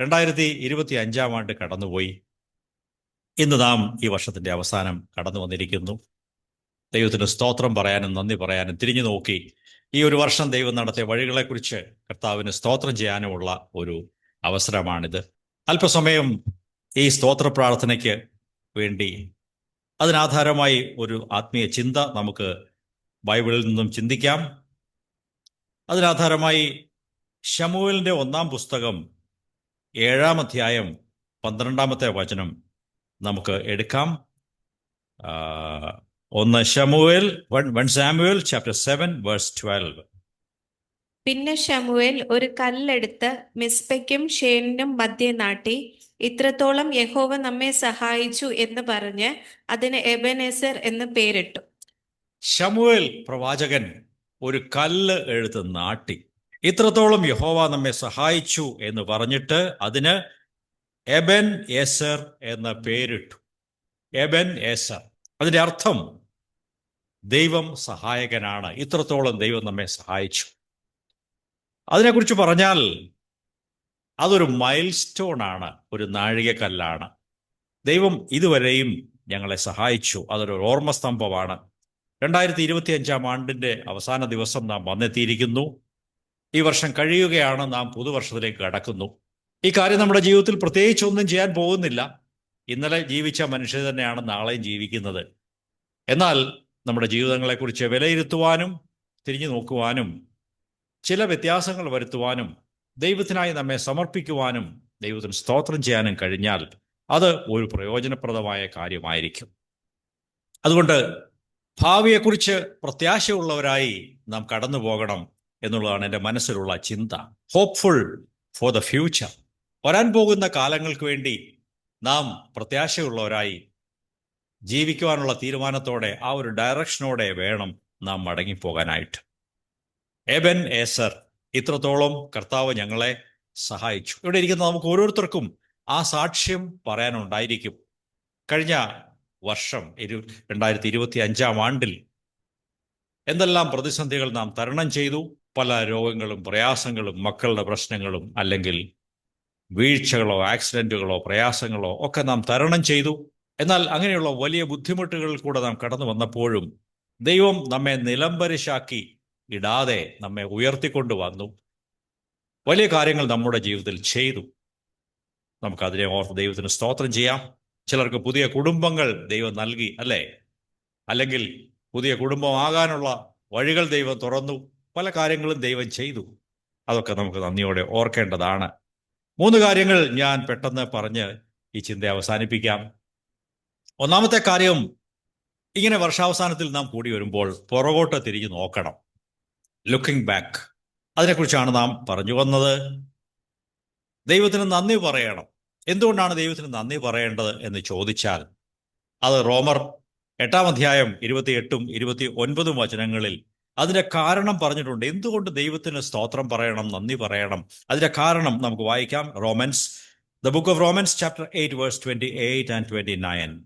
രണ്ടായിരത്തി ഇരുപത്തി അഞ്ചാം ആണ്ട് കടന്നുപോയി. ഇന്ന് നാം ഈ വർഷത്തിന്റെ അവസാനം കടന്നു വന്നിരിക്കുന്നു. ദൈവത്തിന് സ്തോത്രം പറയാനും നന്ദി പറയാനും തിരിഞ്ഞു നോക്കി. ഈ ഒരു വർഷം ദൈവം നടത്തിയ വഴികളെക്കുറിച്ച് കർത്താവിന് സ്തോത്രം ചെയ്യാനുമുള്ള ഒരു അവസരമാണിത്. അല്പസമയം ഈ സ്തോത്ര പ്രാർത്ഥനയ്ക്ക് വേണ്ടി അതിനാധാരമായി ഒരു ആത്മീയ ചിന്ത നമുക്ക് ബൈബിളിൽ നിന്നും ചിന്തിക്കാം. അതിനാധാരമായി ഷമുവേലിന്റെ ഒന്നാം പുസ്തകം ഏഴാം അധ്യായം പന്ത്രണ്ടാമത്തെ വചനം നമുക്ക് എടുക്കാം. ഒന്ന് Shamuel one one Samuel chapter seven verse twelve പിന്നെ ഷമുവേൽ ഒരു കല്ലെടുത്ത് മിസ്ബയ്ക്കും ഷേനിനും മധ്യേ നാട്ടി ഇത്രത്തോളം യഹോവ നമ്മെ സഹായിച്ചു എന്ന് പറഞ്ഞ് അതിന് എബനേസർ എന്ന് പേരിട്ടു. ഷമുവേൽ പ്രവാചകൻ ഒരു കല്ല് എഴുത്ത് നാട്ടി. ഇത്രത്തോളം യഹോവ നമ്മെ സഹായിച്ചു എന്ന് പറഞ്ഞിട്ട് അതിന് എബൻ എസർ എന്ന പേരിട്ടു. എബൻ എസർ അതിന്റെ അർത്ഥം ദൈവം സഹായകനാണ്. ഇത്രത്തോളം ദൈവം നമ്മെ സഹായിച്ചു. അതിനെക്കുറിച്ച് പറഞ്ഞാൽ അതൊരു മൈൽ സ്റ്റോൺ ആണ് ഒരു നാഴികക്കല്ലാണ്. ദൈവം ഇതുവരെയും ഞങ്ങളെ സഹായിച്ചു. അതൊരു ഓർമ്മസ്തംഭമാണ് രണ്ടായിരത്തി ഇരുപത്തി അഞ്ചാം ആണ്ടിന്റെ അവസാന ദിവസം നാം വന്നെത്തിയിരിക്കുന്നു. ഈ വർഷം കഴിയുകയാണ് നാം പുതുവർഷത്തിലേക്ക് കടക്കുന്നു. ഈ കാര്യം നമ്മുടെ ജീവിതത്തിൽ പ്രത്യേകിച്ച് ഒന്നും ചെയ്യാൻ പോകുന്നില്ല. ഇന്നലെ ജീവിച്ച മനുഷ്യർ തന്നെയാണ് നാളെയും ജീവിക്കുന്നത്. എന്നാൽ നമ്മുടെ ജീവിതങ്ങളെക്കുറിച്ച് വിലയിരുത്തുവാനും തിരിഞ്ഞു നോക്കുവാനും ചില വ്യത്യാസങ്ങൾ വരുത്തുവാനും ദൈവത്തിനായി നമ്മെ സമർപ്പിക്കുവാനും ദൈവത്തിന് സ്തോത്രം ചെയ്യാനും കഴിഞ്ഞാൽ അത് ഒരു പ്രയോജനപ്രദമായ കാര്യമായിരിക്കും. അതുകൊണ്ട് ഭാവിയെക്കുറിച്ച് പ്രത്യാശയുള്ളവരായി നാം കടന്നു പോകണം എന്നുള്ളതാണ് എന്റെ മനസ്സിലുള്ള ചിന്ത. ഹോപ്പ്ഫുൾ ഫോർ ദ ഫ്യൂച്ചർ വരാൻ പോകുന്ന കാലങ്ങൾക്ക് വേണ്ടി നാം പ്രത്യാശയുള്ളവരായി ജീവിക്കുവാനുള്ള തീരുമാനത്തോടെ ആ ഒരു ഡയറക്ഷനോടെ വേണം നാം മടങ്ങിപ്പോകാനായിട്ട്. എബൻ ഏസർ ഇത്രത്തോളം കർത്താവ് ഞങ്ങളെ സഹായിച്ചു. ഇവിടെ ഇരിക്കുന്ന നമുക്ക് ഓരോരുത്തർക്കും ആ സാക്ഷ്യം പറയാനുണ്ടായിരിക്കും. കഴിഞ്ഞ വർഷം ഇരു രണ്ടായിരത്തി ഇരുപത്തി അഞ്ചാം ആണ്ടിൽ എന്തെല്ലാം പ്രതിസന്ധികൾ നാം തരണം ചെയ്തു? പല രോഗങ്ങളും പ്രയാസങ്ങളും മക്കളുടെ പ്രശ്നങ്ങളും അല്ലെങ്കിൽ വീഴ്ചകളോ ആക്സിഡന്റുകളോ പ്രയാസങ്ങളോ ഒക്കെ നാം തരണം ചെയ്തു. എന്നാൽ അങ്ങനെയുള്ള വലിയ ബുദ്ധിമുട്ടുകളിൽ കൂടെ നാം കടന്നു വന്നപ്പോഴും ദൈവം നമ്മെ നിലംപരിശാക്കി ഇടാതെ നമ്മെ ഉയർത്തിക്കൊണ്ടു വന്നു. വലിയ കാര്യങ്ങൾ നമ്മുടെ ജീവിതത്തിൽ ചെയ്തു. നമുക്കതിനെ ഓർത്ത് ദൈവത്തിന് സ്തോത്രം ചെയ്യാം. ചിലർക്ക് പുതിയ കുടുംബങ്ങൾ ദൈവം നൽകി അല്ലേ? അല്ലെങ്കിൽ പുതിയ കുടുംബമാകാനുള്ള വഴികൾ ദൈവം തുറന്നു. പല കാര്യങ്ങളും ദൈവം ചെയ്തു. അതൊക്കെ നമുക്ക് നന്ദിയോടെ ഓർക്കേണ്ടതാണ്. മൂന്ന് കാര്യങ്ങൾ ഞാൻ പെട്ടെന്ന് പറഞ്ഞ് ഈ ചിന്ത അവസാനിപ്പിക്കാം. ഒന്നാമത്തെ കാര്യം ഇങ്ങനെ വർഷാവസാനത്തിൽ നാം കൂടി വരുമ്പോൾ പുറകോട്ട് തിരിഞ്ഞു നോക്കണം. ലുക്കിംഗ് ബാക്ക് അതിനെക്കുറിച്ചാണ് നാം പറഞ്ഞു വന്നത്. ദൈവത്തിന് നന്ദി പറയണം. എന്തുകൊണ്ടാണ് ദൈവത്തിന് നന്ദി പറയേണ്ടത് എന്ന് ചോദിച്ചാൽ അത് റോമർ എട്ടാം അധ്യായം ഇരുപത്തിയെട്ടും ഇരുപത്തി ഒൻപതും വചനങ്ങളിൽ അതിന്റെ കാരണം പറഞ്ഞിട്ടുണ്ട്. എന്തുകൊണ്ട് ദൈവത്തിന് സ്തോത്രം പറയണം നന്ദി പറയണം? അതിന്റെ കാരണം നമുക്ക് വായിക്കാം. Romans the book of Romans chapter eight verse twenty eight and twenty nine.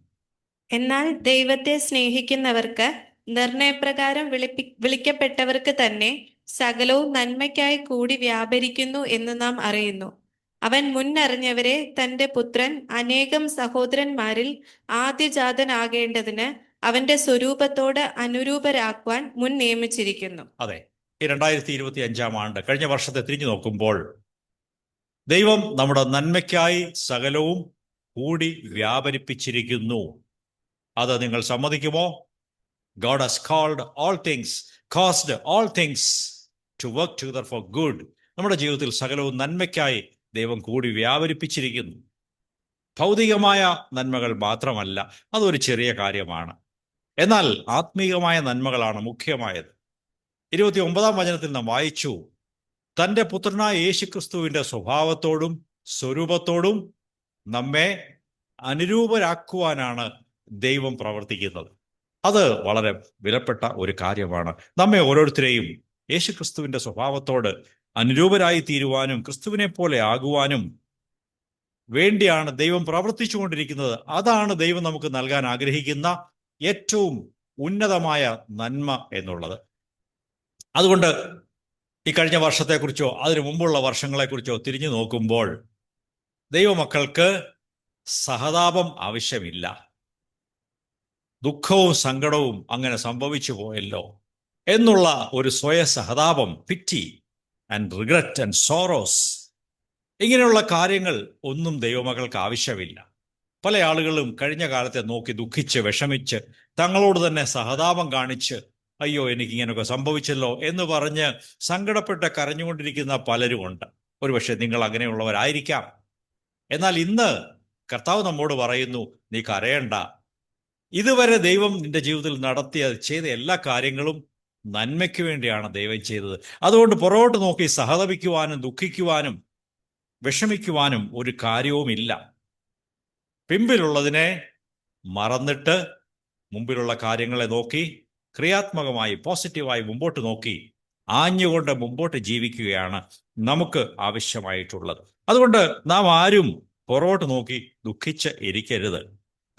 എന്നാൽ ദൈവത്തെ സ്നേഹിക്കുന്നവർക്ക് നിർണയപ്രകാരം വിളിപ്പി വിളിക്കപ്പെട്ടവർക്ക് തന്നെ സകലവും നന്മയ്ക്കായി കൂടി വ്യാപരിക്കുന്നു എന്ന് നാം അറിയുന്നു. അവൻ മുന്നറിഞ്ഞവരെ തന്റെ പുത്രൻ അനേകം സഹോദരന്മാരിൽ ആദ്യജാതനാകേണ്ടതിന് അവന്റെ സ്വരൂപത്തോട് അനുരൂപരാക്കുവാൻ മുൻ നിയമിച്ചിരിക്കുന്നു. അതെ. ഈ രണ്ടായിരത്തി ഇരുപത്തി അഞ്ചാം ആണ്ട് കഴിഞ്ഞ വർഷത്തെ തിരിഞ്ഞു നോക്കുമ്പോൾ ദൈവം നമ്മുടെ നന്മയ്ക്കായി സകലവും കൂടി വ്യാപരിപ്പിച്ചിരിക്കുന്നു. അത് നിങ്ങൾ സമ്മതിക്കുമോ? God has called all things caused all things to work together for good നമ്മുടെ ജീവിതത്തിൽ സകലവും നന്മയ്ക്കായി ദൈവം കൂടി വ്യാപരിപ്പിച്ചിരിക്കുന്നു. ഭൗതികമായ നന്മകൾ മാത്രമല്ല അതൊരു ചെറിയ കാര്യമാണ്. എന്നാൽ ആത്മീയമായ നന്മകളാണ് മുഖ്യമായത്. ഇരുപത്തി ഒമ്പതാം വചനത്തിൽ നാം വായിച്ചു തന്റെ പുത്രനായ യേശുക്രിസ്തുവിന്റെ സ്വഭാവത്തോടും സ്വരൂപത്തോടും നമ്മെ അനുരൂപരാക്കുവാനാണ് ദൈവം പ്രവർത്തിക്കുന്നത്. അത് വളരെ വിലപ്പെട്ട ഒരു കാര്യമാണ്. നമ്മെ ഓരോരുത്തരെയും യേശുക്രിസ്തുവിന്റെ സ്വഭാവത്തോട് അനുരൂപരായി തീരുവാനും ക്രിസ്തുവിനെ പോലെ ആകുവാനും വേണ്ടിയാണ് ദൈവം പ്രവർത്തിച്ചുകൊണ്ടിരിക്കുന്നത്. അതാണ് ദൈവം നമുക്ക് നൽകാൻ ആഗ്രഹിക്കുന്ന ഏറ്റവും ഉന്നതമായ നന്മ എന്നുള്ളത്. അതുകൊണ്ട് ഈ കഴിഞ്ഞ വർഷത്തെക്കുറിച്ചോ അതിനു മുമ്പുള്ള വർഷങ്ങളെക്കുറിച്ചോ തിരിഞ്ഞു നോക്കുമ്പോൾ ദൈവമക്കൾക്ക് സഹതാപം ആവശ്യമില്ല. ദുഃഖവും സങ്കടവും അങ്ങനെ സംഭവിച്ചു പോയല്ലോ എന്നുള്ള ഒരു സ്വയ സഹതാപം pity and regret and sorrows ഇങ്ങനെയുള്ള കാര്യങ്ങൾ ഒന്നും ദൈവമകൾക്ക് ആവശ്യമില്ല. പല ആളുകളും കഴിഞ്ഞ കാലത്തെ നോക്കി ദുഃഖിച്ച് വിഷമിച്ച് തങ്ങളോട് തന്നെ സഹതാപം കാണിച്ച് അയ്യോ എനിക്ക് ഇങ്ങനെയൊക്കെ സംഭവിച്ചല്ലോ എന്ന് പറഞ്ഞ് സങ്കടപ്പെട്ട് കരഞ്ഞുകൊണ്ടിരിക്കുന്ന പലരുമുണ്ട്. ഒരുപക്ഷെ നിങ്ങൾ അങ്ങനെയുള്ളവരായിരിക്കാം. എന്നാൽ ഇന്ന് കർത്താവ് നമ്മോട് പറയുന്നു നീ കരയണ്ട. ഇതുവരെ ദൈവം നിന്റെ ജീവിതത്തിൽ നടത്തിയ ചെയ്ത എല്ലാ കാര്യങ്ങളും നന്മയ്ക്ക് വേണ്ടിയാണ് ദൈവം ചെയ്തത്. അതുകൊണ്ട് പുറകോട്ട് നോക്കി സഹതപിക്കുവാനും ദുഃഖിക്കുവാനും വിഷമിക്കുവാനും ഒരു കാര്യവുമില്ല. പിമ്പിലുള്ളതിനെ മറന്നിട്ട് മുമ്പിലുള്ള കാര്യങ്ങളെ നോക്കി ക്രിയാത്മകമായി പോസിറ്റീവായി മുമ്പോട്ട് നോക്കി ആഞ്ഞുകൊണ്ട് മുമ്പോട്ട് ജീവിക്കുകയാണ് നമുക്ക് ആവശ്യമായിട്ടുള്ളത്. അതുകൊണ്ട് നാം ആരും പുറകോട്ട് നോക്കി ദുഃഖിച്ച് ഇരിക്കരുത്.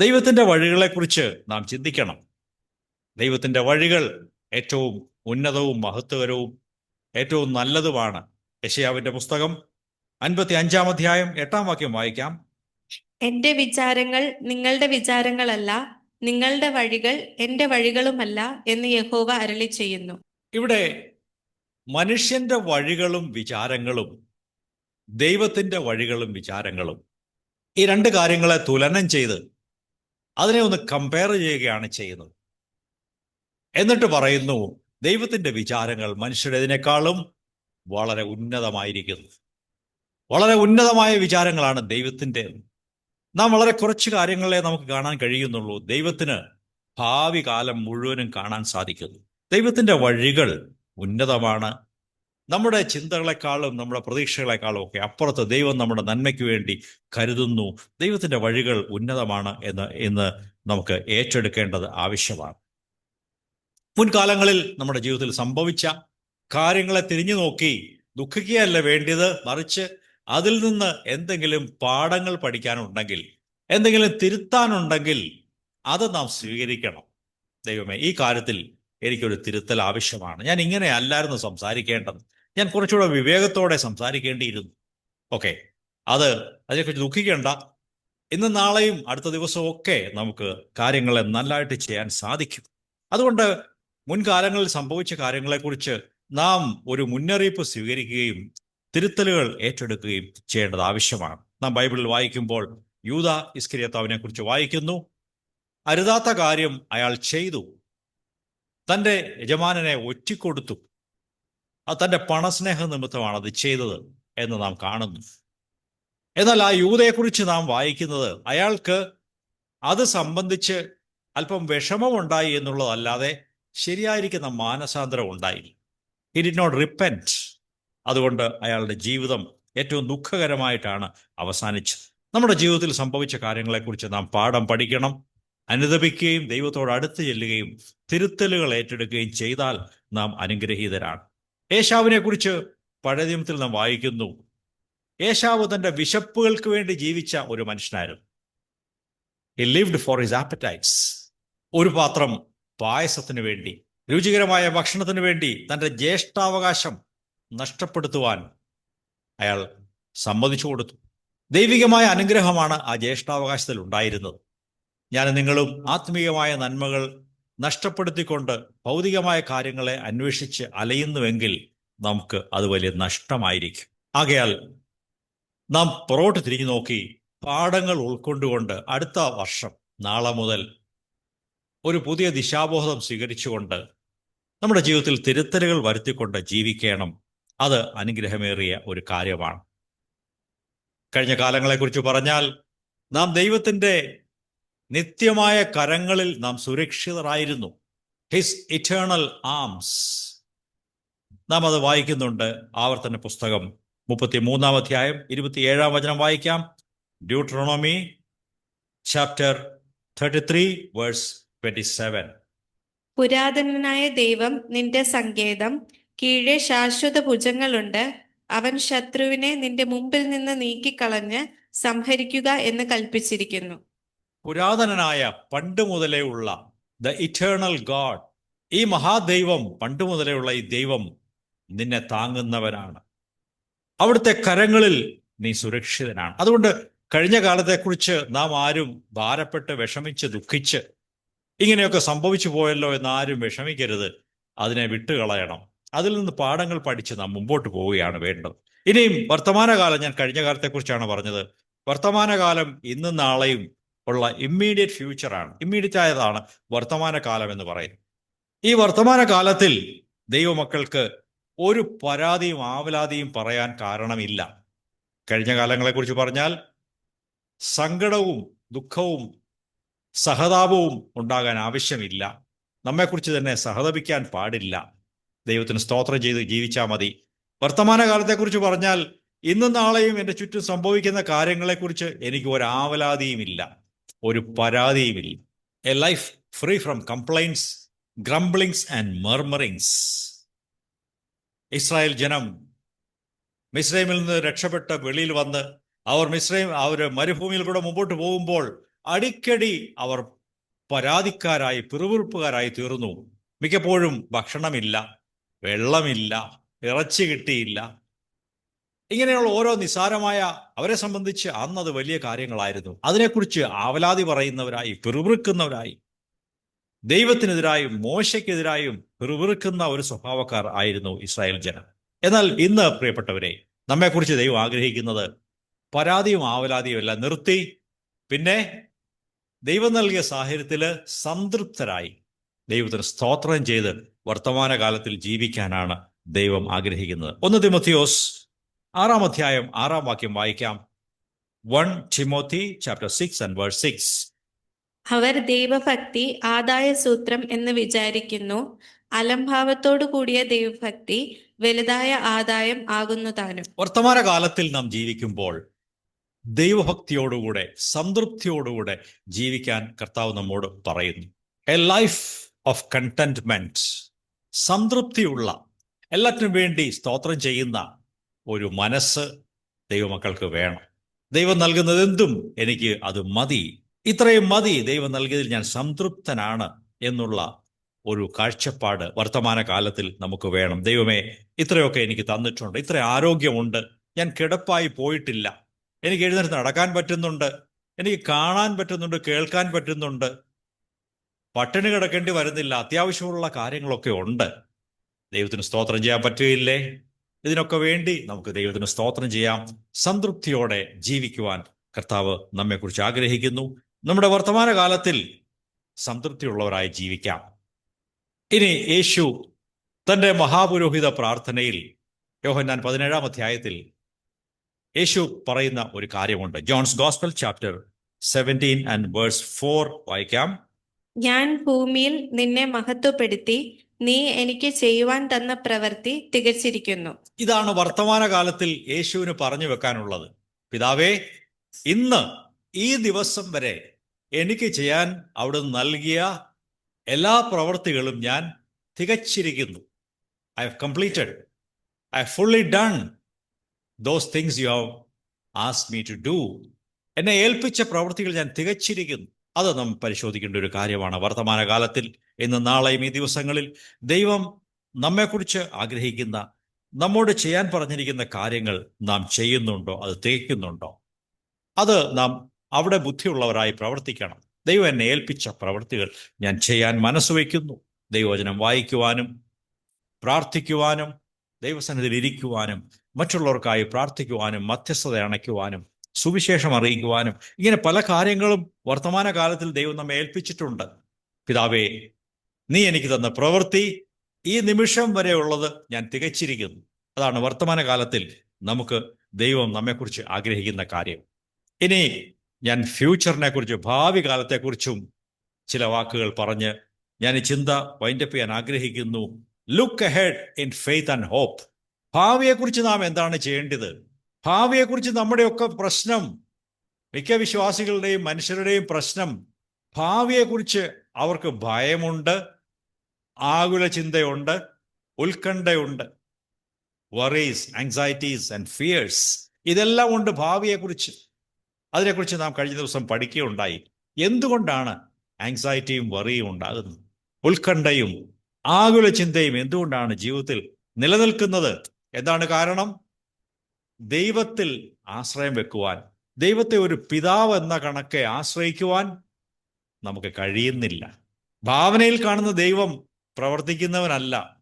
ദൈവത്തിന്റെ വഴികളെക്കുറിച്ച് നാം ചിന്തിക്കണം. ദൈവത്തിന്റെ വഴികൾ ഏറ്റവും ഉന്നതവും മഹത്വകരവും ഏറ്റവും നല്ലതുമാണ്. യശയാവിന്റെ പുസ്തകം അൻപത്തി അഞ്ചാം അധ്യായം എട്ടാം വാക്യം വായിക്കാം. എന്റെ വിചാരങ്ങൾ നിങ്ങളുടെ വിചാരങ്ങളല്ല നിങ്ങളുടെ വഴികൾ എന്റെ വഴികളുമല്ല എന്ന് യഹോവ അരളി ചെയ്യുന്നു. ഇവിടെ മനുഷ്യന്റെ വഴികളും വിചാരങ്ങളും ദൈവത്തിന്റെ വഴികളും വിചാരങ്ങളും ഈ രണ്ട് കാര്യങ്ങളെ തുലനം ചെയ്ത് അതിനെ ഒന്ന് കമ്പയർ ചെയ്യുകയാണ് ചെയ്യുന്നത്. എന്നിട്ട് പറയുന്നു ദൈവത്തിന്റെ വിചാരങ്ങൾ മനുഷ്യരുടേതിനേക്കാളും വളരെ ഉന്നതമായിരിക്കുന്നു. വളരെ ഉന്നതമായ വിചാരങ്ങളാണ് ദൈവത്തിന്റെ നാം വളരെ കുറച്ച് കാര്യങ്ങളെ നമുക്ക് കാണാൻ കഴിയുന്നുള്ളൂ. ദൈവത്തിന് ഭാവി കാലം മുഴുവനും കാണാൻ സാധിക്കുന്നു. ദൈവത്തിന്റെ വഴികൾ ഉന്നതമാണ്. നമ്മുടെ ചിന്തകളെക്കാളും നമ്മുടെ പ്രതീക്ഷകളെക്കാളും ഒക്കെ അപ്പുറത്ത് ദൈവം നമ്മുടെ നന്മയ്ക്ക് വേണ്ടി കരുതുന്നു. ദൈവത്തിന്റെ വഴികൾ ഉന്നതമാണ് എന്ന് ഇന്ന് നമുക്ക് ഏറ്റെടുക്കേണ്ടത് ആവശ്യമാണ്. മുൻകാലങ്ങളിൽ നമ്മുടെ ജീവിതത്തിൽ സംഭവിച്ച കാര്യങ്ങളെ തിരിഞ്ഞു നോക്കി ദുഃഖിക്കുകയല്ല വേണ്ടിയത്. മറിച്ച് അതിൽ നിന്ന് എന്തെങ്കിലും പാഠങ്ങൾ പഠിക്കാനുണ്ടെങ്കിൽ എന്തെങ്കിലും തിരുത്താനുണ്ടെങ്കിൽ അത് നാം സ്വീകരിക്കണം. ദൈവമേ ഈ കാര്യത്തിൽ എനിക്കൊരു തിരുത്തൽ ആവശ്യമാണ്. ഞാൻ ഇങ്ങനെ അല്ലായിരുന്നു സംസാരിക്കേണ്ടത്. ഞാൻ കുറച്ചുകൂടെ വിവേകത്തോടെ സംസാരിക്കേണ്ടിയിരുന്നു. ഓക്കെ അത് അതിനെക്കുറിച്ച് ദുഃഖിക്കേണ്ട. ഇന്ന് നാളെയും അടുത്ത ദിവസവും ഒക്കെ നമുക്ക് കാര്യങ്ങളെ നല്ലതായിട്ട് ചെയ്യാൻ സാധിക്കും. അതുകൊണ്ട് മുൻകാലങ്ങളിൽ സംഭവിച്ച കാര്യങ്ങളെക്കുറിച്ച് നാം ഒരു മുന്നറിയിപ്പ് സ്വീകരിക്കുകയും തിരുത്തലുകൾ ഏറ്റെടുക്കുകയും ചെയ്യേണ്ടത് ആവശ്യമാണ്. നാം ബൈബിളിൽ വായിക്കുമ്പോൾ യൂത ഇസ്കരിയത്താവിനെ കുറിച്ച് വായിക്കുന്നു. അരുതാത്ത കാര്യം അയാൾ ചെയ്തു. തന്റെ യജമാനനെ ഒറ്റിക്കൊടുത്തു. അത് തന്റെ പണസ്നേഹ നിമിത്തമാണ് അത് ചെയ്തത് എന്ന് നാം കാണുന്നു. എന്നാൽ ആ യൂതയെക്കുറിച്ച് നാം വായിക്കുന്നത് അയാൾക്ക് അത് സംബന്ധിച്ച് അല്പം വിഷമമുണ്ടായി എന്നുള്ളതല്ലാതെ ശരിയായിരിക്കുന്ന മാനസാന്തരം ഉണ്ടായി ഇറ്റ് ഡിഡ് നോട്ട് റിപ്പന്റ് അതുകൊണ്ട് അയാളുടെ ജീവിതം ഏറ്റവും ദുഃഖകരമായിട്ടാണ് അവസാനിച്ചത്. നമ്മുടെ ജീവിതത്തിൽ സംഭവിച്ച കാര്യങ്ങളെക്കുറിച്ച് നാം പാഠം പഠിക്കണം അനുദപിക്കുകയും ദൈവത്തോട് അടുത്ത് ചെല്ലുകയും തിരുത്തലുകൾ ഏറ്റെടുക്കുകയും ചെയ്താൽ നാം അനുഗ്രഹീതരാണ്. ഏശാവിനെ കുറിച്ച് പഴയ നിയമത്തിൽ നാം വായിക്കുന്നു ഏശാവ് തന്റെ വിശപ്പുകൾക്ക് വേണ്ടി ജീവിച്ച ഒരു മനുഷ്യനായിരുന്നു. He lived for his appetites ഒരു പാത്രം പായസത്തിന് വേണ്ടി രുചികരമായ ഭക്ഷണത്തിന് വേണ്ടി തന്റെ ജ്യേഷ്ഠാവകാശം നഷ്ടപ്പെടുത്തുവാൻ അയാൾ സമ്മതിച്ചു കൊടുത്തു. ദൈവികമായ അനുഗ്രഹമാണ് ആ ജ്യേഷ്ഠാവകാശത്തിൽ ഉണ്ടായിരുന്നത്. ഞാൻ നിങ്ങളും ആത്മീയമായ നന്മകൾ നഷ്ടപ്പെടുത്തിക്കൊണ്ട് ഭൗതികമായ കാര്യങ്ങളെ അന്വേഷിച്ച് അലയുന്നുവെങ്കിൽ നമുക്ക് അത് വലിയ നഷ്ടമായിരിക്കും. ആകയാൽ നാം പുറകോട്ട് തിരിഞ്ഞു നോക്കി പാഠങ്ങൾ ഉൾക്കൊണ്ടുകൊണ്ട് അടുത്ത വർഷം നാളെ മുതൽ ഒരു പുതിയ ദിശാബോധം സ്വീകരിച്ചുകൊണ്ട് നമ്മുടെ ജീവിതത്തിൽ തിരുത്തലുകൾ വരുത്തിക്കൊണ്ട് ജീവിക്കണം അത് അനുഗ്രഹമേറിയ ഒരു കാര്യമാണ്. കഴിഞ്ഞ കാലങ്ങളെക്കുറിച്ച് പറഞ്ഞാൽ നാം ദൈവത്തിന്റെ നിത്യമായ കരങ്ങളിൽ നാം സുരക്ഷിതരായിരുന്നു. ഹിസ് ഇറ്റേണൽ ആംസ് നാം അത് വായിക്കുന്നുണ്ട്. ആവർത്തന പുസ്തകം മുപ്പത്തി മൂന്നാം അധ്യായം ഇരുപത്തിയേഴാം വചനം വായിക്കാം. Deuteronomy chapter thirty three verse twenty seven പുരാതനനായ ദൈവം നിന്റെ സങ്കേതം കീഴെ ശാശ്വത ഭുജങ്ങളുണ്ട്. അവൻ ശത്രുവിനെ നിന്റെ മുമ്പിൽ നിന്ന് നീക്കിക്കളഞ്ഞ് സംഹരിക്കുക എന്ന് കൽപ്പിച്ചിരിക്കുന്നു. പുരാതനനായ പണ്ട് മുതലേ ഉള്ള ദ ഇറ്റേണൽ ഗാഡ് ഈ മഹാദൈവം പണ്ട് ഉള്ള ഈ ദൈവം നിന്നെ താങ്ങുന്നവനാണ്. അവിടുത്തെ കരങ്ങളിൽ നീ സുരക്ഷിതനാണ്. അതുകൊണ്ട് കഴിഞ്ഞ കാലത്തെക്കുറിച്ച് നാം ആരും ഭാരപ്പെട്ട് വിഷമിച്ച് ദുഃഖിച്ച് ഇങ്ങനെയൊക്കെ സംഭവിച്ചു പോയല്ലോ എന്ന് ആരും വിഷമിക്കരുത്. അതിനെ വിട്ടുകളയണം. അതിൽ നിന്ന് പാഠങ്ങൾ പഠിച്ച് നാം മുമ്പോട്ട് പോവുകയാണ് വേണ്ടത്. ഇനിയും വർത്തമാനകാലം ഞാൻ കഴിഞ്ഞ കാലത്തെക്കുറിച്ചാണ് പറഞ്ഞത്. വർത്തമാനകാലം ഇന്നും നാളെയും ഉള്ള ഇമ്മീഡിയറ്റ് ഫ്യൂച്ചറാണ് ഇമ്മീഡിയറ്റ് ആയതാണ് വർത്തമാനകാലം എന്ന് പറയുന്നത്. ഈ വർത്തമാനകാലത്തിൽ ദൈവമക്കൾക്ക് ഒരു പരാതിയും ആവലാതിയും പറയാൻ കാരണമില്ല. കഴിഞ്ഞ കാലങ്ങളെക്കുറിച്ച് പറഞ്ഞാൽ സങ്കടവും ദുഃഖവും സഹതാപവും ഉണ്ടാകാൻ ആവശ്യമില്ല. നമ്മെക്കുറിച്ച് തന്നെ സഹതപിക്കാൻ പാടില്ല. ദൈവത്തിന് സ്തോത്രം ചെയ്ത് ജീവിച്ചാൽ മതി. വർത്തമാനകാലത്തെക്കുറിച്ച് പറഞ്ഞാൽ ഇന്നും നാളെയും എന്റെ ചുറ്റും സംഭവിക്കുന്ന കാര്യങ്ങളെക്കുറിച്ച് എനിക്ക് ഒരു ആവലാതിയുമില്ല ഒരു പരാതിയുമില്ല a life free from complaints grumblings and murmurings Israel ജനം മിസ്രൈമിൽ നിന്ന് രക്ഷപ്പെട്ട വെളിയിൽ വന്ന് അവർ മിസ്രൈം അവർ മരുഭൂമിയിൽ കൂടെ മുമ്പോട്ട് പോകുമ്പോൾ അടിക്കടി അവർ പരാതിക്കാരായി പിറുപിറുപ്പുകാരായി തീർന്നു. മിക്കപ്പോഴും ഭക്ഷണമില്ല. വെള്ളമില്ല ഇറച്ചി കിട്ടിയില്ല. ഇങ്ങനെയുള്ള ഓരോ നിസാരമായ അവരെ സംബന്ധിച്ച് അന്ന് അത് വലിയ കാര്യങ്ങളായിരുന്നു. അതിനെക്കുറിച്ച് ആവലാതി പറയുന്നവരായി പിറുപിറുക്കുന്നവരായി ദൈവത്തിനെതിരായും മോശയ്ക്കെതിരായും പിറുപിറുക്കുന്ന ഒരു സ്വഭാവക്കാർ ആയിരുന്നു ഇസ്രായേൽ ജനം. എന്നാൽ ഇന്ന് പ്രിയപ്പെട്ടവരെ നമ്മെക്കുറിച്ച് ദൈവം ആഗ്രഹിക്കുന്നത് പരാതിയും ആവലാതിയും എല്ലാം നിർത്തി. പിന്നെ ദൈവം നൽകിയ സാഹചര്യത്തിൽ സംതൃപ്തരായി. ദൈവത്തിന് സ്തോത്രം ചെയ്ത് വർത്തമാന കാലത്തിൽ ജീവിക്കാനാണ് ദൈവം ആഗ്രഹിക്കുന്നത്. ഒന്ന് തിമോത്തിയോസ് ആറാം അധ്യായം ആറാം വാക്യം വായിക്കാം. One Timothy chapter six and word six അവർ ദൈവഭക്തി ആദായ സൂത്രം എന്ന് വിചാരിക്കുന്നു. അലംഭാവത്തോടു കൂടിയ ദൈവഭക്തി വലുതായ ആദായം ആകുന്നു താനും. വർത്തമാന കാലത്തിൽ നാം ജീവിക്കുമ്പോൾ ദൈവഭക്തിയോടുകൂടെ സംതൃപ്തിയോടുകൂടെ ജീവിക്കാൻ കർത്താവ് നമ്മോട് പറയുന്നു. എ ലൈഫ് ഓഫ് കണ്ടന്റ്മെന്റ് സംതൃപ്തിയുള്ള എല്ലാറ്റിനും വേണ്ടി സ്തോത്രം ചെയ്യുന്ന ഒരു മനസ്സ് ദൈവമക്കൾക്ക് വേണം. ദൈവം നൽകുന്നത് എന്തും എനിക്ക് അത് മതി. ഇത്രയും മതി ദൈവം നൽകിയതിൽ ഞാൻ സംതൃപ്തനാണ് എന്നുള്ള ഒരു കാഴ്ചപ്പാട് വർത്തമാന കാലത്തിൽ നമുക്ക് വേണം. ദൈവമേ ഇത്രയൊക്കെ എനിക്ക് തന്നിട്ടുണ്ട്. ഇത്ര ആരോഗ്യമുണ്ട്. ഞാൻ കിടപ്പായി പോയിട്ടില്ല. എനിക്ക് എഴുന്നേറ്റ് നടക്കാൻ പറ്റുന്നുണ്ട്. എനിക്ക് കാണാൻ പറ്റുന്നുണ്ട് കേൾക്കാൻ പറ്റുന്നുണ്ട്. പട്ടിണി കിടക്കേണ്ടി വരുന്നില്ല. അത്യാവശ്യമുള്ള കാര്യങ്ങളൊക്കെ ഉണ്ട്. ദൈവത്തിന് സ്തോത്രം ചെയ്യാൻ പറ്റുകയില്ലേ? ഇതിനൊക്കെ വേണ്ടി നമുക്ക് ദൈവത്തിന് സ്തോത്രം ചെയ്യാം. സംതൃപ്തിയോടെ ജീവിക്കുവാൻ കർത്താവ് നമ്മെക്കുറിച്ച് ആഗ്രഹിക്കുന്നു. നമ്മുടെ വർത്തമാന കാലത്തിൽ സംതൃപ്തിയുള്ളവരായി ജീവിക്കാം. ഇനി യേശു തന്റെ മഹാപുരോഹിത പ്രാർത്ഥനയിൽ യോഹന്നാൻ പതിനേഴാം അധ്യായത്തിൽ യേശു പറയുന്ന ഒരു കാര്യമുണ്ട്. John's gospel chapter seventeen and verse four വായിക്കാം. ഞാൻ ഭൂമിയിൽ നിന്നെ മഹത്വപ്പെടുത്തി നീ എനിക്ക് ചെയ്യുവാൻ തന്ന പ്രവൃത്തി തികച്ചിരിക്കുന്നു. ഇതാണ് വർത്തമാനകാലത്തിൽ യേശുവിന് പറഞ്ഞു വെക്കാനുള്ളത്. പിതാവേ ഇന്ന് ഈ ദിവസം വരെ എനിക്ക് ചെയ്യാൻ അവിടുന്ന് നൽകിയ എല്ലാ പ്രവൃത്തികളും ഞാൻ തികച്ചിരിക്കുന്നു. I have completed I fully done those things you have as me to do എന്നെ ഏൽപ്പിച്ച പ്രവൃത്തികൾ ഞാൻ തികച്ചിരിക്കുന്നു. അത് നാം പരിശോധിക്കേണ്ട ഒരു കാര്യമാണ് വർത്തമാനകാലത്തിൽ. ഇന്ന് നാളെയും ഈ ദിവസങ്ങളിൽ ദൈവം നമ്മെക്കുറിച്ച് ആഗ്രഹിക്കുന്ന നമ്മോട് ചെയ്യാൻ പറഞ്ഞിരിക്കുന്ന കാര്യങ്ങൾ നാം ചെയ്യുന്നുണ്ടോ? അത് തികയ്ക്കുന്നുണ്ടോ? അത് നാം അവിടെ ബുദ്ധിയുള്ളവരായി പ്രവർത്തിക്കണം. ദൈവം എന്നെ ഏൽപ്പിച്ച പ്രവൃത്തികൾ ഞാൻ ചെയ്യാൻ മനസ്സ് വയ്ക്കുന്നു. ദൈവവചനം വായിക്കുവാനും പ്രാർത്ഥിക്കുവാനും ദൈവസന്നിധിയിൽ ഇരിക്കുവാനും മറ്റുള്ളവർക്കായി പ്രാർത്ഥിക്കുവാനും മധ്യസ്ഥത അണയ്ക്കുവാനും സുവിശേഷം അറിയിക്കുവാനും ഇങ്ങനെ പല കാര്യങ്ങളും വർത്തമാന കാലത്തിൽ ദൈവം നമ്മെ ഏൽപ്പിച്ചിട്ടുണ്ട്. പിതാവേ നീ എനിക്ക് തന്ന പ്രവൃത്തി ഈ നിമിഷം വരെ ഉള്ളത് ഞാൻ തികച്ചിരിക്കുന്നു. അതാണ് വർത്തമാന കാലത്തിൽ നമുക്ക് ദൈവം നമ്മെക്കുറിച്ച് ആഗ്രഹിക്കുന്ന കാര്യം. ഇനി ഞാൻ ഫ്യൂച്ചറിനെ കുറിച്ച് ഭാവി കാലത്തെക്കുറിച്ചും ചില വാക്കുകൾ പറഞ്ഞ് ഞാൻ ഈ ചിന്ത വൈൻഡപ്പ് ചെയ്യാൻ ആഗ്രഹിക്കുന്നു. Look ahead in faith and hope ഭാവിയെക്കുറിച്ച് നാം എന്താണ് ചെയ്യേണ്ടത്? ഭാവിയെക്കുറിച്ച് നമ്മുടെയൊക്കെ പ്രശ്നം മിക്ക വിശ്വാസികളുടെയും മനുഷ്യരുടെയും പ്രശ്നം ഭാവിയെക്കുറിച്ച് അവർക്ക് ഭയമുണ്ട് ആകുല ചിന്തയുണ്ട് ഉത്കണ്ഠയുണ്ട്. വറീസ് ആങ്സൈറ്റീസ് ആൻഡ് ഫിയേഴ്സ് ഇതെല്ലാം ഉണ്ട് ഭാവിയെക്കുറിച്ച്. അതിനെക്കുറിച്ച് നാം കഴിഞ്ഞ ദിവസം പഠിക്കുകയുണ്ടായി. എന്തുകൊണ്ടാണ് ആങ്സൈറ്റിയും വറിയും ഉണ്ടാകുന്നത്? ഉത്കണ്ഠയും ആകുല ചിന്തയും എന്തുകൊണ്ടാണ് ജീവിതത്തിൽ നിലനിൽക്കുന്നത്? എന്താണ് കാരണം? ദൈവത്തിൽ ആശ്രയം വെക്കുവാൻ ദൈവത്തെ ഒരു പിതാവ് എന്ന കണക്കെ ആശ്രയിക്കുവാൻ നമുക്ക് കഴിയുന്നില്ല. ഭാവനയിൽ കാണുന്ന ദൈവം പ്രവർത്തിക്കുന്നവനല്ല.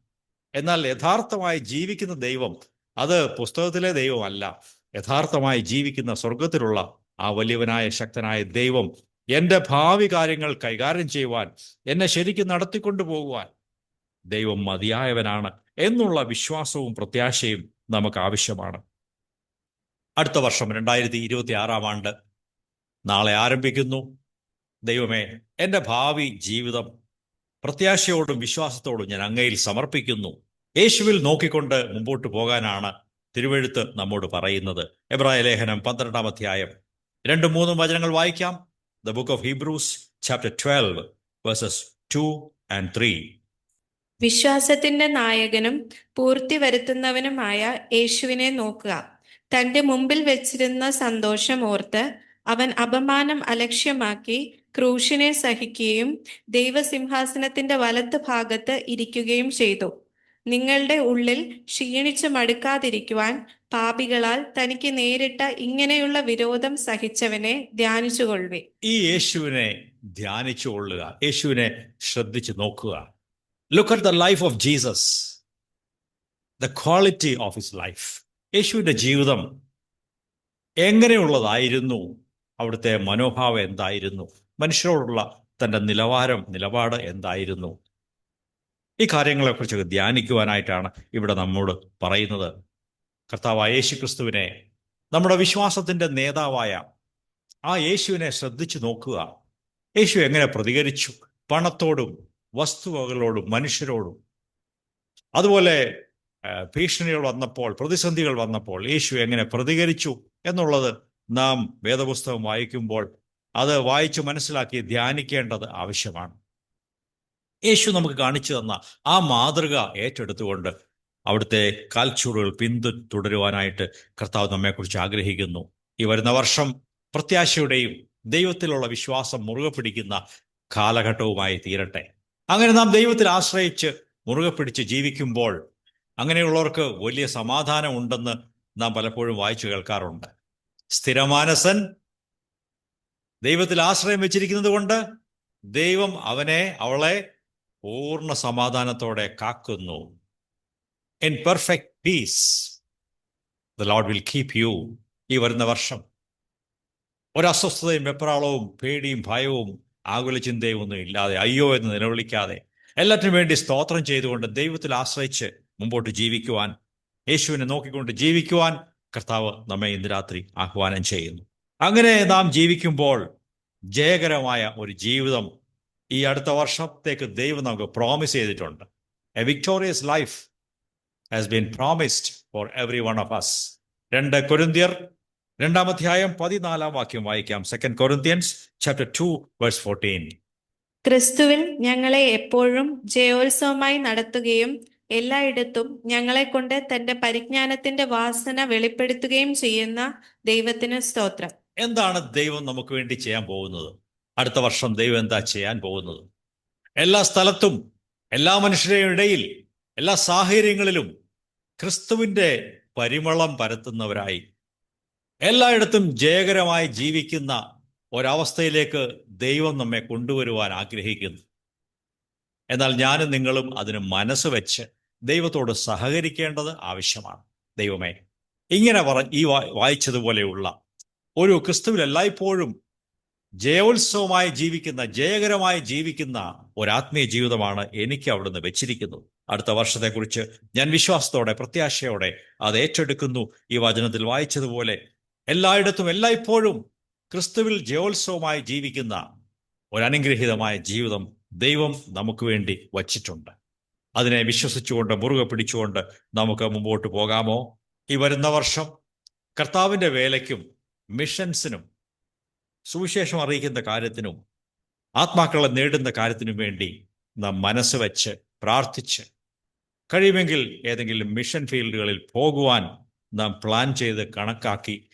എന്നാൽ യഥാർത്ഥമായി ജീവിക്കുന്ന ദൈവം അത് പുസ്തകത്തിലെ ദൈവമല്ല. യഥാർത്ഥമായി ജീവിക്കുന്ന സ്വർഗത്തിലുള്ള ആ വലിയവനായ ശക്തനായ ദൈവം എന്റെ ഭാവി കാര്യങ്ങൾ കൈകാര്യം ചെയ്യുവാൻ എന്നെ ശരിക്കും നടത്തിക്കൊണ്ടു പോകുവാൻ ദൈവം മതിയായവനാണ് എന്നുള്ള വിശ്വാസവും പ്രത്യാശയും നമുക്ക് ആവശ്യമാണ്. അടുത്ത വർഷം രണ്ടായിരത്തി ഇരുപത്തി ആറാം ആണ്ട് നാളെ ആരംഭിക്കുന്നു. ദൈവമേ എന്റെ ഭാവി ജീവിതം പ്രത്യാശയോടും വിശ്വാസത്തോടും ഞാൻ അങ്ങയിൽ സമർപ്പിക്കുന്നു. യേശുവിൽ നോക്കിക്കൊണ്ട് മുമ്പോട്ട് പോകാനാണ് തിരുവഴുത്ത് നമ്മോട് പറയുന്നത്. എബ്രായ ലേഖനം പന്ത്രണ്ടാം അധ്യായം രണ്ടും മൂന്നും വചനങ്ങൾ വായിക്കാം. The book of Hebrews chapter twelve verses two and three വിശ്വാസത്തിന്റെ നായകനും പൂർത്തി വരുത്തുന്നവനുമായ യേശുവിനെ നോക്കുക. തന്റെ മുമ്പിൽ വെച്ചിരുന്ന സന്തോഷം ഓർത്ത് അവൻ അപമാനം അലക്ഷ്യമാക്കി ക്രൂശിനെ സഹിക്കുകയും ദൈവസിംഹാസനത്തിന്റെ വലത്ത് ഭാഗത്ത് ഇരിക്കുകയും ചെയ്തു. നിങ്ങളുടെ ഉള്ളിൽ ക്ഷീണിച്ചു മടുക്കാതിരിക്കുവാൻ പാപികളാൽ തനിക്ക് നേരിട്ട ഇങ്ങനെയുള്ള വിരോധം സഹിച്ചവനെ ധ്യാനിച്ചുകൊള്ളുവേ ഈ യേശുവിനെ ധ്യാനിച്ചുകൊള്ളുക യേശുവിനെ ശ്രദ്ധിച്ചു നോക്കുക. Look at the life of Jesus the quality of his life യേശുവിന്റെ ജീവിതം എങ്ങനെയുള്ളതായിരുന്നു? അവിടുത്തെ മനോഭാവം എന്തായിരുന്നു? മനുഷ്യരോടുള്ള തന്റെ നിലവാരം നിലപാട് എന്തായിരുന്നു? ഈ കാര്യങ്ങളെക്കുറിച്ചൊക്കെ ധ്യാനിക്കുവാനായിട്ടാണ് ഇവിടെ നമ്മോട് പറയുന്നത്. കർത്താവ് യേശു ക്രിസ്തുവിനെ നമ്മുടെ വിശ്വാസത്തിന്റെ നേതാവായ ആ യേശുവിനെ ശ്രദ്ധിച്ചു നോക്കുക. യേശു എങ്ങനെ പ്രതികരിച്ചു? പണത്തോടും വസ്തുവകളോടും മനുഷ്യരോടും. അതുപോലെ ഭീഷണികൾ വന്നപ്പോൾ പ്രതിസന്ധികൾ വന്നപ്പോൾ യേശു എങ്ങനെ പ്രതികരിച്ചു എന്നുള്ളത് നാം വേദപുസ്തകം വായിക്കുമ്പോൾ അത് വായിച്ചു മനസ്സിലാക്കി ധ്യാനിക്കേണ്ടത് ആവശ്യമാണ്. യേശു നമുക്ക് കാണിച്ചു തന്ന ആ മാതൃക ഏറ്റെടുത്തുകൊണ്ട് അവിടുത്തെ കാൽച്ചൂടുകൾ പിന്തു തുടരുവാനായിട്ട് കർത്താവ് നമ്മെക്കുറിച്ച് ആഗ്രഹിക്കുന്നു. ഈ വരുന്ന വർഷം പ്രത്യാശയുടെയും ദൈവത്തിലുള്ള വിശ്വാസം മുറുകെ പിടിക്കുന്ന കാലഘട്ടവുമായി തീരട്ടെ. അങ്ങനെ നാം ദൈവത്തിൽ ആശ്രയിച്ച് മുറുകെ പിടിച്ച് ജീവിക്കുമ്പോൾ അങ്ങനെയുള്ളവർക്ക് വലിയ സമാധാനം ഉണ്ടെന്ന് നാം പലപ്പോഴും വായിച്ചു കേൾക്കാറുണ്ട്. സ്ഥിരമാനസൻ ദൈവത്തിൽ ആശ്രയം വെച്ചിരിക്കുന്നത് കൊണ്ട് ദൈവം അവനെ അവളെ പൂർണ സമാധാനത്തോടെ കാക്കുന്നു. In perfect peace the lord will keep you ഈ വരുന്ന വർഷം. ഒരസ്വസ്ഥതയും വെപ്രാളവും പേടിയും ഭയവും ആകുല ചിന്തയും ഒന്നും ഇല്ലാതെ അയ്യോ എന്ന് നിലവിളിക്കാതെ എല്ലാറ്റിനും വേണ്ടി സ്തോത്രം ചെയ്തുകൊണ്ട് ദൈവത്തിൽ ആശ്രയിച്ച് മുമ്പോട്ട് ജീവിക്കുവാൻ യേശുവിനെ നോക്കിക്കൊണ്ട് ജീവിക്കുവാൻ കർത്താവ് നമ്മെ ഇന്ന് രാത്രി ആഹ്വാനം ചെയ്യുന്നു. അങ്ങനെ നാം ജീവിക്കുമ്പോൾ ജയകരമായ ഒരു ജീവിതം ഈ അടുത്ത വർഷത്തേക്ക് ദൈവം നമുക്ക് പ്രോമിസ് ചെയ്തിട്ടുണ്ട്. A victorious life has been promised for every one of us രണ്ട് കൊരിന്ത്യർ രണ്ടാം അധ്യായം പതിനാലാം വാക്യം വായിക്കാം. Second Corinthians chapter two verse fourteen ക്രിസ്തുവിൽ ഞങ്ങളെ എപ്പോഴും ജയോത്സവമായി നടത്തുകയും എല്ലായിടത്തും ഞങ്ങളെ കൊണ്ട് തന്റെ പരിജ്ഞാനത്തിന്റെ വാസന വെളിപ്പെടുത്തുകയും ചെയ്യുന്ന ദൈവത്തിന് സ്തോത്രം. എന്താണ് ദൈവം നമുക്ക് വേണ്ടി ചെയ്യാൻ പോകുന്നത്? അടുത്ത വർഷം ദൈവം എന്താ ചെയ്യാൻ പോകുന്നത്? എല്ലാ സ്ഥലത്തും എല്ലാ മനുഷ്യരുടെയും ഇടയിൽ എല്ലാ സാഹചര്യങ്ങളിലും ക്രിസ്തുവിന്റെ പരിമളം പരത്തുന്നവരായി എല്ലായിടത്തും ജയകരമായി ജീവിക്കുന്ന ഒരവസ്ഥയിലേക്ക് ദൈവം നമ്മെ കൊണ്ടുവരുവാൻ ആഗ്രഹിക്കുന്നു. എന്നാൽ ഞാനും നിങ്ങളും അതിന് മനസ്സ് വെച്ച് ദൈവത്തോട് സഹകരിക്കേണ്ടത് ആവശ്യമാണ്. ദൈവമേ ഇങ്ങനെ പറ ഈ വായിച്ചതുപോലെയുള്ള ഒരു ക്രിസ്തുവിൽ എല്ലായ്പ്പോഴും ജയോത്സവമായി ജീവിക്കുന്ന ജയകരമായി ജീവിക്കുന്ന ഒരാത്മീയ ജീവിതമാണ് എനിക്ക് അവിടുന്ന് വെച്ചിരിക്കുന്നത്. അടുത്ത വർഷത്തെക്കുറിച്ച് ഞാൻ വിശ്വാസത്തോടെ പ്രത്യാശയോടെ അത് ഏറ്റെടുക്കുന്നു. ഈ വചനത്തിൽ വായിച്ചതുപോലെ എല്ലായിടത്തും എല്ലായ്പ്പോഴും ക്രിസ്തുവിൽ ജയോത്സവമായി ജീവിക്കുന്ന ഒരനുഗ്രഹീതമായ ജീവിതം ദൈവം നമുക്ക് വേണ്ടി വച്ചിട്ടുണ്ട്. അതിനെ വിശ്വസിച്ചുകൊണ്ട് മുറുകെ പിടിച്ചുകൊണ്ട് നമുക്ക് മുമ്പോട്ട് പോകാമോ? ഈ വരുന്ന വർഷം കർത്താവിന്റെ വേലയ്ക്കും മിഷൻസിനും സുവിശേഷം അറിയിക്കുന്ന കാര്യത്തിനും ആത്മാക്കളെ നേടുന്ന കാര്യത്തിനും വേണ്ടി നാം മനസ്സ് വെച്ച് പ്രാർത്ഥിച്ച് കഴിയുമെങ്കിൽ ഏതെങ്കിലും മിഷൻ ഫീൽഡുകളിൽ പോകുവാൻ നാം പ്ലാൻ ചെയ്ത് കണക്കാക്കി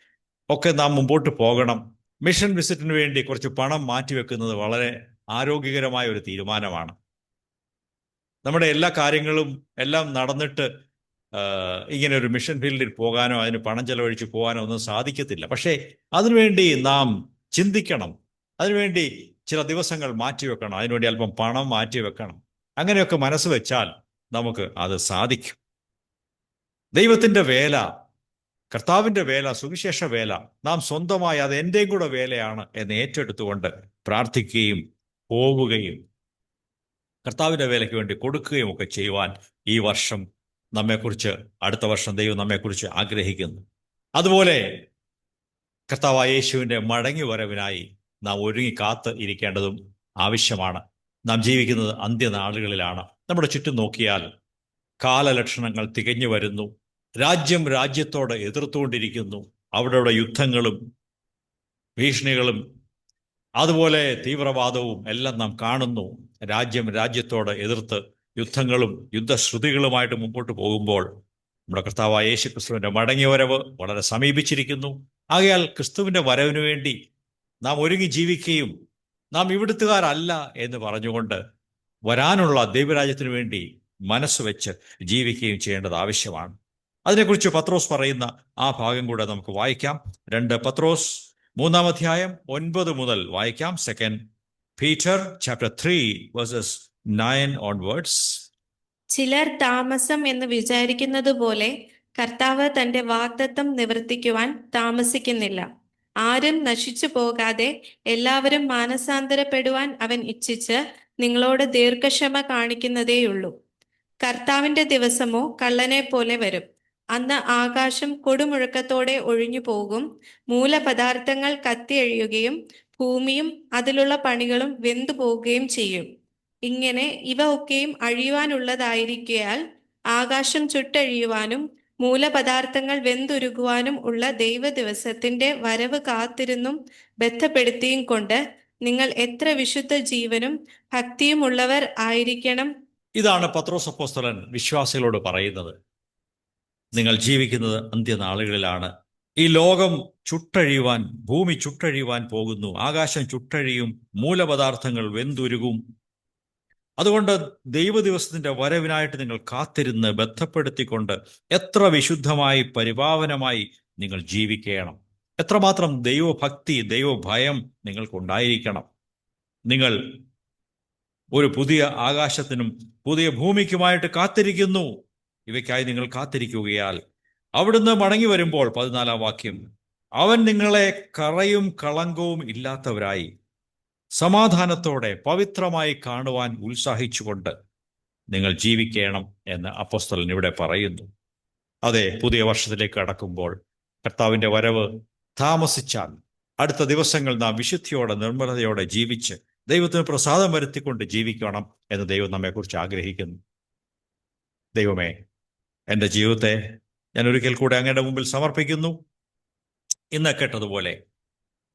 ഒക്കെ നാം മുമ്പോട്ട് പോകണം. മിഷൻ വിസിറ്റിന് വേണ്ടി കുറച്ച് പണം മാറ്റിവെക്കുന്നത് വളരെ ആരോഗ്യകരമായ ഒരു തീരുമാനമാണ്. നമ്മുടെ എല്ലാ കാര്യങ്ങളും എല്ലാം നടന്നിട്ട് ഇങ്ങനെ ഒരു മിഷൻ ഫീൽഡിൽ പോകാനോ അതിന് പണം ചെലവഴിച്ച് പോകാനോ ഒന്നും സാധിക്കത്തില്ല. പക്ഷേ അതിനുവേണ്ടി നാം ചിന്തിക്കണം. അതിനുവേണ്ടി ചില ദിവസങ്ങൾ മാറ്റിവെക്കണം അതിനുവേണ്ടി അല്പം പണം മാറ്റിവെക്കണം അങ്ങനെയൊക്കെ മനസ്സ് വെച്ചാൽ നമുക്ക് അത് സാധിക്കും. ദൈവത്തിന്റെ വേല കർത്താവിന്റെ വേല സുവിശേഷ വേല നാം സ്വന്തമായി അത് എന്റെയും കൂടെ വേലയാണ് എന്ന് ഏറ്റെടുത്തുകൊണ്ട് പ്രാർത്ഥിക്കുകയും പോവുകയും കർത്താവിന്റെ വേലയ്ക്ക് വേണ്ടി കൊടുക്കുകയും ഒക്കെ ചെയ്യുവാൻ ഈ വർഷം നമ്മെക്കുറിച്ച് അടുത്ത വർഷം ദൈവം നമ്മെക്കുറിച്ച് ആഗ്രഹിക്കുന്നു. അതുപോലെ കർത്താവായ യേശുവിന്റെ മടങ്ങി വരവിനായി നാം ഒരുങ്ങി കാത്ത് ഇരിക്കേണ്ടതും ആവശ്യമാണ്. നാം ജീവിക്കുന്നത് അന്ത്യനാളുകളിലാണ്. നമ്മുടെ ചുറ്റും നോക്കിയാൽ കാലലക്ഷണങ്ങൾ തികഞ്ഞു വരുന്നു. രാജ്യം രാജ്യത്തോട് എതിർത്തുകൊണ്ടിരിക്കുന്നു. അവിടെയുള്ള യുദ്ധങ്ങളും ഭീഷണികളും അതുപോലെ തീവ്രവാദവും എല്ലാം നാം കാണുന്നു. രാജ്യം രാജ്യത്തോട് എതിർത്ത് യുദ്ധങ്ങളും യുദ്ധശ്രുതികളുമായിട്ട് മുമ്പോട്ട് പോകുമ്പോൾ നമ്മുടെ കർത്താവായ യേശു ക്രിസ്തുവിന്റെ മടങ്ങിവരവ് വളരെ സമീപിച്ചിരിക്കുന്നു. ആകയാൽ ക്രിസ്തുവിന്റെ വരവിനു വേണ്ടി നാം ഒരുങ്ങി ജീവിക്കുകയും നാം ഇവിടുത്തുകാരല്ല എന്ന് പറഞ്ഞുകൊണ്ട് വരാനുള്ള ദൈവരാജ്യത്തിനു വേണ്ടി മനസ്സ് വെച്ച് ജീവിക്കുകയും ചെയ്യേണ്ടത് ആവശ്യമാണ്. അതിനെക്കുറിച്ച് പത്രോസ് പറയുന്ന ആ ഭാഗം കൂടെ നമുക്ക് വായിക്കാം. രണ്ട് പത്രോസ് മൂന്നാം അധ്യായം ഒൻപത് മുതൽ വായിക്കാം. Second Peter chapter three verses nine onwards ചിലർ താമസം എന്ന് വിചാരിക്കുന്നത് പോലെ കർത്താവ് തന്റെ വാഗ്ദത്തം നിവർത്തിക്കുവാൻ താമസിക്കുന്നില്ല. ആരും നശിച്ചു പോകാതെ എല്ലാവരും മാനസാന്തരപ്പെടുവാൻ അവൻ ഇച്ഛിച്ച് നിങ്ങളോട് ദീർഘക്ഷമ കാണിക്കുന്നതേയുള്ളൂ. കർത്താവിന്റെ ദിവസമോ കള്ളനെ പോലെ വരും. അന്ന് ആകാശം കൊടുമുഴക്കത്തോടെ ഒഴിഞ്ഞു പോകും. മൂലപദാർത്ഥങ്ങൾ കത്തിയഴിയുകയും ഭൂമിയും അതിലുള്ള പണികളും വെന്തു പോവുകയും ചെയ്യും. ഇങ്ങനെ ഇവ ഒക്കെയും അഴിയുവാനുള്ളതായിരിക്കയാൽ ആകാശം ചുട്ടഴിയുവാനും മൂലപദാർത്ഥങ്ങൾ വെന്തുരുകുവാനും ഉള്ള ദൈവ ദിവസത്തിന്റെ വരവ് കാത്തിരുന്നും ബന്ധപ്പെടുത്തിയും കൊണ്ട് നിങ്ങൾ എത്ര വിശുദ്ധ ജീവനും ഭക്തിയുമുള്ളവർ ആയിരിക്കണം. ഇതാണ് പത്രോസപ്പോസ്തലൻ വിശ്വാസികളോട് പറയുന്നത്. നിങ്ങൾ ജീവിക്കുന്നത് അന്ത്യനാളുകളിലാണ്. ഈ ലോകം ചുട്ടഴിയുവാൻ ഭൂമി ചുട്ടഴിയുവാൻ പോകുന്നു. ആകാശം ചുട്ടഴിയും മൂലപദാർത്ഥങ്ങൾ വെന്തുരുകും. അതുകൊണ്ട് ദൈവദിവസത്തിന്റെ വരവിനായിട്ട് നിങ്ങൾ കാത്തിരുന്ന് ബന്ധപ്പെടുത്തിക്കൊണ്ട് എത്ര വിശുദ്ധമായി പരിപാവനമായി നിങ്ങൾ ജീവിക്കണം. എത്രമാത്രം ദൈവഭക്തി ദൈവഭയം നിങ്ങൾക്കുണ്ടായിരിക്കണം. നിങ്ങൾ ഒരു പുതിയ ആകാശത്തിനും പുതിയ ഭൂമിക്കുമായിട്ട് കാത്തിരിക്കുന്നു. ഇവയ്ക്കായി നിങ്ങൾ കാത്തിരിക്കുകയാൽ അവിടുന്ന് മടങ്ങി വരുമ്പോൾ പതിനാലാം വാക്യം അവൻ നിങ്ങളെ കറയും കളങ്കവും ഇല്ലാത്തവരായി സമാധാനത്തോടെ പവിത്രമായി കാണുവാൻ ഉത്സാഹിച്ചുകൊണ്ട് നിങ്ങൾ ജീവിക്കണം എന്ന് അപ്പോസ്തലൻ ഇവിടെ പറയുന്നു. അതെ പുതിയ വർഷത്തിലേക്ക് കടക്കുമ്പോൾ കർത്താവിന്റെ വരവ് താമസിച്ചാൽ അടുത്ത ദിവസങ്ങൾ നാം വിശുദ്ധിയോടെ നിർമ്മലതയോടെ ജീവിച്ച് ദൈവത്തിന് പ്രസാദം വരുത്തിക്കൊണ്ട് ജീവിക്കണം എന്ന് ദൈവം നമ്മെക്കുറിച്ച് ആഗ്രഹിക്കുന്നു. ദൈവമേ എന്റെ ജീവിതത്തെ ഞാൻ ഒരിക്കൽ കൂടെ അങ്ങയുടെ മുമ്പിൽ സമർപ്പിക്കുന്നു. ഇന്ന് കേട്ടതുപോലെ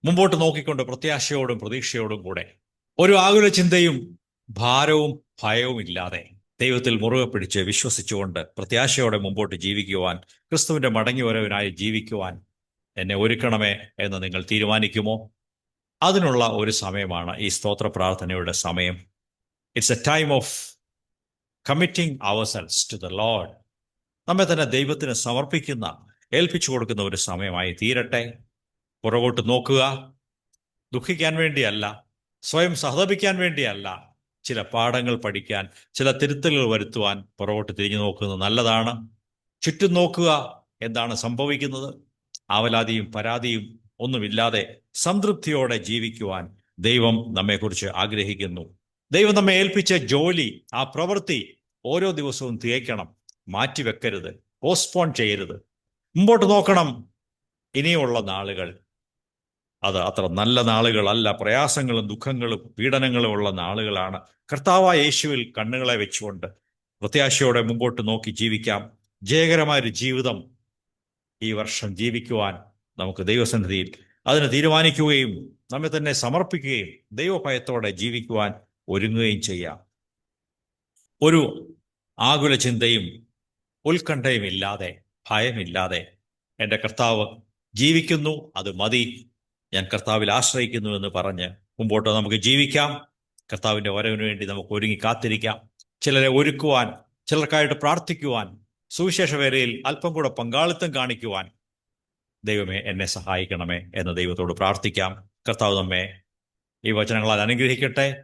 മുമ്പോട്ട് നോക്കിക്കൊണ്ട് പ്രത്യാശയോടും പ്രതീക്ഷയോടും കൂടെ ഒരു ആകുല ചിന്തയും ഭാരവും ഭയവും ഇല്ലാതെ ദൈവത്തിൽ മുറുകെ പിടിച്ച് വിശ്വസിച്ചുകൊണ്ട് പ്രത്യാശയോടെ മുമ്പോട്ട് ജീവിക്കുവാൻ ക്രിസ്തുവിന്റെ മടങ്ങിവരവിനായി ജീവിക്കുവാൻ എന്നെ ഒരുക്കണമേ എന്ന് നിങ്ങൾ തീരുമാനിക്കുമോ? അതിനുള്ള ഒരു സമയമാണ് ഈ സ്തോത്ര പ്രാർത്ഥനയുടെ സമയം. It's a time of committing ourselves to the lord നമ്മെ തന്നെ ദൈവത്തിന് സമർപ്പിക്കുന്ന ഏൽപ്പിച്ചു കൊടുക്കുന്ന ഒരു സമയമായി തീരട്ടെ. പുറകോട്ട് നോക്കുക. ദുഃഖിക്കാൻ വേണ്ടിയല്ല സ്വയം സഹതപിക്കാൻ വേണ്ടിയല്ല ചില പാഠങ്ങൾ പഠിക്കാൻ ചില തിരുത്തലുകൾ വരുത്തുവാൻ പുറകോട്ട് തിരിഞ്ഞു നോക്കുന്നത് നല്ലതാണ്. ചുറ്റും നോക്കുക എന്താണ് സംഭവിക്കുന്നത്. ആവലാതിയും പരാതിയും ഒന്നുമില്ലാതെ സംതൃപ്തിയോടെ ജീവിക്കുവാൻ ദൈവം നമ്മെക്കുറിച്ച് ആഗ്രഹിക്കുന്നു. ദൈവം നമ്മെ ഏൽപ്പിച്ച ജോലി ആ പ്രവൃത്തി ഓരോ ദിവസവും തികയ്ക്കണം. മാറ്റിവെക്കരുത് പോസ്റ്റ്പോൺ ചെയ്യരുത്. മുമ്പോട്ട് നോക്കണം. ഇനിയുള്ള നാളുകൾ. അത് അത്ര നല്ല നാളുകളല്ല. പ്രയാസങ്ങളും ദുഃഖങ്ങളും പീഡനങ്ങളും ഉള്ള നാളുകളാണ്. കർത്താവായ യേശുവിൽ കണ്ണുകളെ വെച്ചുകൊണ്ട് പ്രത്യാശയോടെ മുമ്പോട്ട് നോക്കി ജീവിക്കാം. ജയകരമായൊരു ജീവിതം ഈ വർഷം ജീവിക്കുവാൻ നമുക്ക് ദൈവസന്നിധിയിൽ അതിനെ തീരുമാനിക്കുകയും നമ്മെ തന്നെ സമർപ്പിക്കുകയും ദൈവഭയത്തോടെ ജീവിക്കുവാൻ ഒരുങ്ങുകയും ചെയ്യാം. ഒരു ആകുല ചിന്തയും ഉത്കണ്ഠയും ഇല്ലാതെ ഭയമില്ലാതെ എന്റെ കർത്താവ് ജീവിക്കുന്നു അത് മതി. ഞാൻ കർത്താവിൽ ആശ്രയിക്കുന്നു എന്ന് പറഞ്ഞ് മുമ്പോട്ട് നമുക്ക് ജീവിക്കാം. കർത്താവിന്റെ വരവിന് വേണ്ടി നമുക്ക് ഒരുങ്ങി കാത്തിരിക്കാം. ചിലരെ ഒരുക്കുവാൻ ചിലർക്കായിട്ട് പ്രാർത്ഥിക്കുവാൻ സുവിശേഷ വേലയിൽ അല്പം കൂടെ പങ്കാളിത്തം കാണിക്കുവാൻ ദൈവമേ എന്നെ സഹായിക്കണമേ എന്ന് ദൈവത്തോട് പ്രാർത്ഥിക്കാം. കർത്താവ് നമ്മെ ഈ വചനങ്ങളാൽ അനുഗ്രഹിക്കട്ടെ.